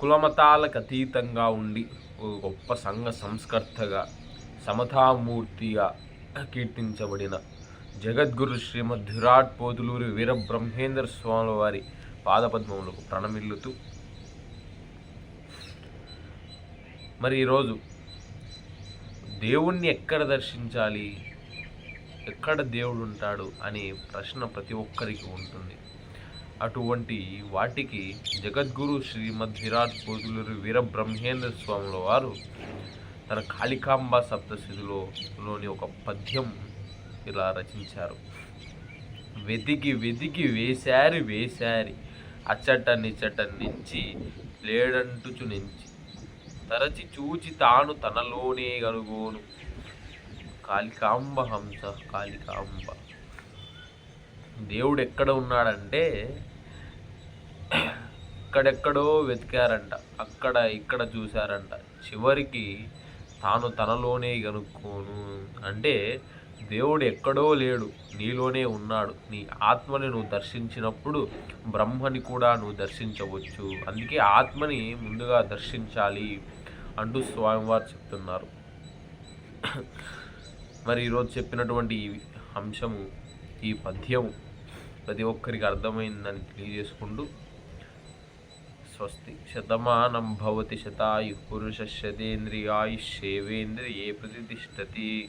కులమతాలకు అతీతంగా ఉండి ఒక గొప్ప సంఘ సంస్కర్తగా సమతామూర్తిగా కీర్తించబడిన జగద్గురు శ్రీమద్ విరాట్ పోతులూరి వీర బ్రహ్మేంద్ర వారి పాదపద్మములకు ప్రణమిల్లుతూ. మరి ఈరోజు దేవుణ్ణి ఎక్కడ దర్శించాలి? ఎక్కడ దేవుడు ఉంటాడు అనే ప్రశ్న ప్రతి ఒక్కరికి ఉంటుంది. అటువంటి వాటికి జగద్గురు శ్రీమద్ విరాట్ పోతులూరి వీర బ్రహ్మేంద్ర స్వాముల వారు తన కాళికాంబ సప్తశిధిలోని లోని ఒక పద్యం ఇలా రచించారు. వెతికి వెతికి వేశారి వేశారి అచ్చట నిచ్చట నించి లేడంటుచు నించి తరచి చూచి తాను తనలోనే గనుగోను. కాళికాంబ హంస కాళికాంబ దేవుడు ఎక్కడ ఉన్నాడంటే ఎక్కడెక్కడో వెతికారంట. అక్కడ ఇక్కడ చూశారంట. చివరికి తాను తనలోనే కనుక్కోను అంటే దేవుడు ఎక్కడో లేడు నీలోనే ఉన్నాడు. నీ ఆత్మని నువ్వు దర్శించినప్పుడు బ్రహ్మని కూడా నువ్వు దర్శించవచ్చు. అందుకే ఆత్మని ముందుగా దర్శించాలి అంటూ స్వామివారు చెప్తున్నారు. మరి ఈరోజు చెప్పినటువంటి ఈ అంశము ఈ పద్యము ప్రతి ఒక్కరికి అర్థమైందని తెలియజేసుకుంటూ స్వస్తి శతమానం భవతి శతాయు పురుష శతేంద్రియాయుష్యేవేంద్రియే ప్రతిష్టతి.